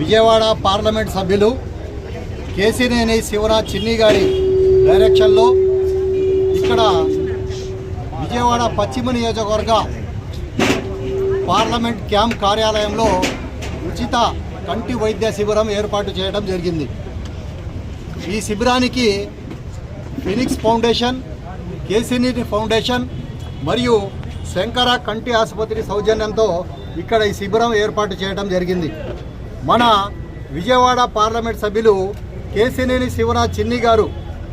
Vijayawada parliament సభ్యులు కేసినేని శివరాజ్ చిన్ని గారి డైరెక్షన్లో ఇక్కడ విజయవాడ పశ్చిమ నియోజకవర్గ పార్లమెంట్ క్యాంప్ కార్యాలయంలో ఉచిత కంటి వైద్య శిబిరం ఏర్పాటు చేయడం జరిగింది. ఈ శిబిరానికి ఫినిక్స్ ఫౌండేషన్ కేసినేని ఫౌండేషన్ మరియు శంకర కంటి ఆసుపత్రి సౌజన్యంతో ఇక్కడ ఈ శిబిరం ఏర్పాటు చేయడం జరిగింది. మన విజయవాడ పార్లమెంట్ సభ్యులు కేసినేని శివరాజ్ చిన్ని గారు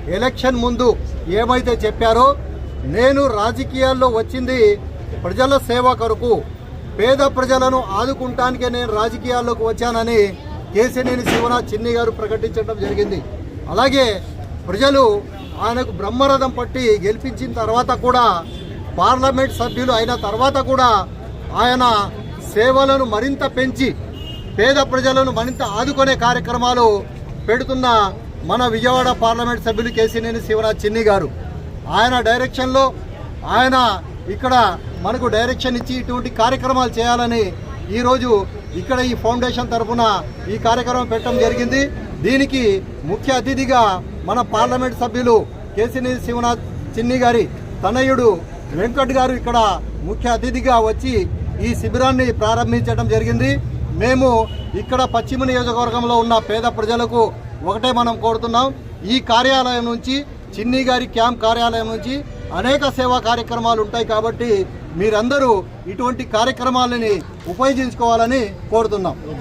ఎలక్షన్ ముందు ఏమైతే చెప్పారో నేను రాజకీయాల్లో వచ్చింది ప్రజల సేవ కొరకు పేద ప్రజలను ఆదుకుంటానికే నేను రాజకీయాల్లోకి వచ్చానని కేసినేని శివరాజ్ చిన్ని గారు ప్రకటించడం జరిగింది. అలాగే ప్రజలు ఆయనకు బ్రహ్మరథం పట్టి గెలిపించిన తర్వాత కూడా పార్లమెంట్ సభ్యులు అయిన తర్వాత కూడా ఆయన సేవలను మరింత పెంచి పేద ప్రజలను మరింత ఆదుకునే కార్యక్రమాలు పెడుతున్న మన విజయవాడ పార్లమెంట్ సభ్యులు కేసినేని శివరాజ్ చిన్ని గారు. ఆయన డైరెక్షన్లో ఆయన ఇక్కడ మనకు డైరెక్షన్ ఇచ్చి ఇటువంటి కార్యక్రమాలు చేయాలని ఈరోజు ఇక్కడ ఈ ఫౌండేషన్ తరఫున ఈ కార్యక్రమం పెట్టడం జరిగింది. దీనికి ముఖ్య అతిథిగా మన పార్లమెంట్ సభ్యులు కేసినేని శివనాథ్ చిన్ని గారి తనయుడు వెంకట్ గారు ఇక్కడ ముఖ్య అతిథిగా వచ్చి ఈ శిబిరాన్ని ప్రారంభించడం జరిగింది. మేము ఇక్కడ పశ్చిమ నియోజకవర్గంలో ఉన్న పేద ప్రజలకు ఒకటే మనం కోరుతున్నాం. ఈ కార్యాలయం నుంచి చిన్ని గారి క్యాంప్ కార్యాలయం నుంచి అనేక సేవా కార్యక్రమాలు ఉంటాయి కాబట్టి మీరందరూ ఇటువంటి కార్యక్రమాలని ఉపయోగించుకోవాలని కోరుతున్నాం.